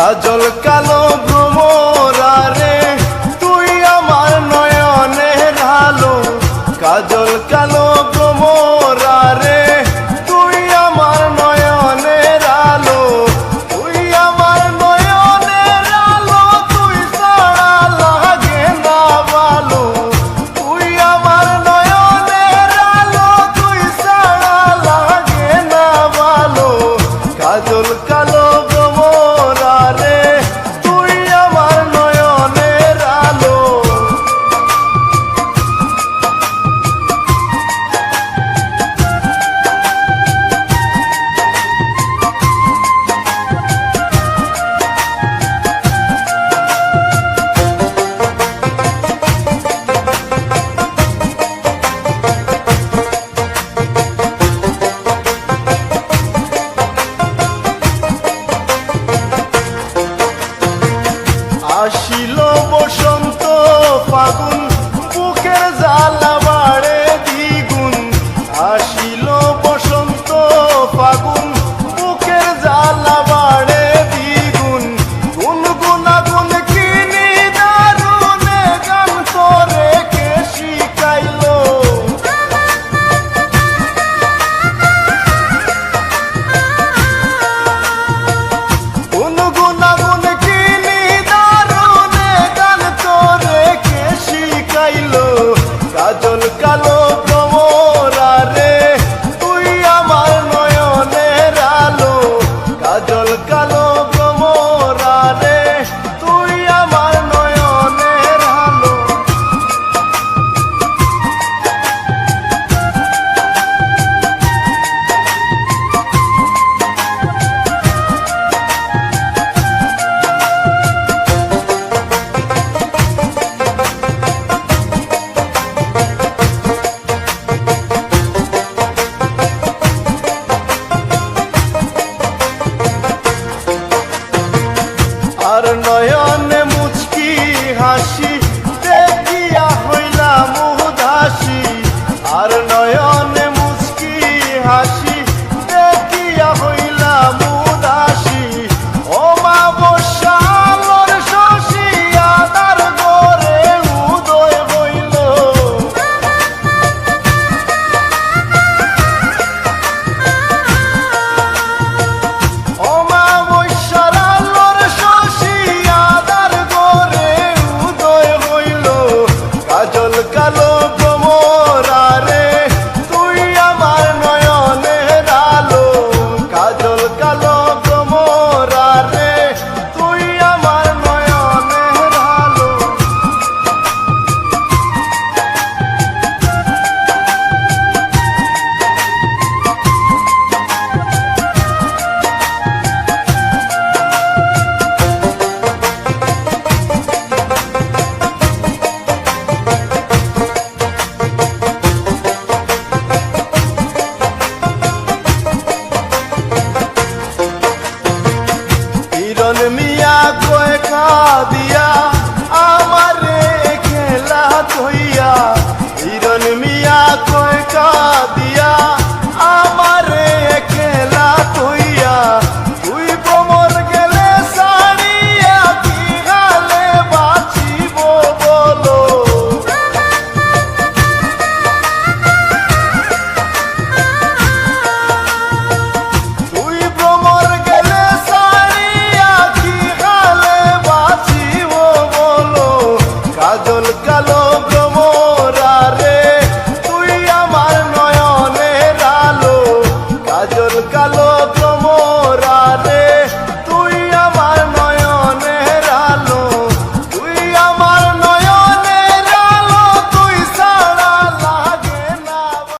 কাজল কালো ভ্রমরারে তুই আমার নয়নে আলো কাজল কালো আর নয়নে মুচকি হাসি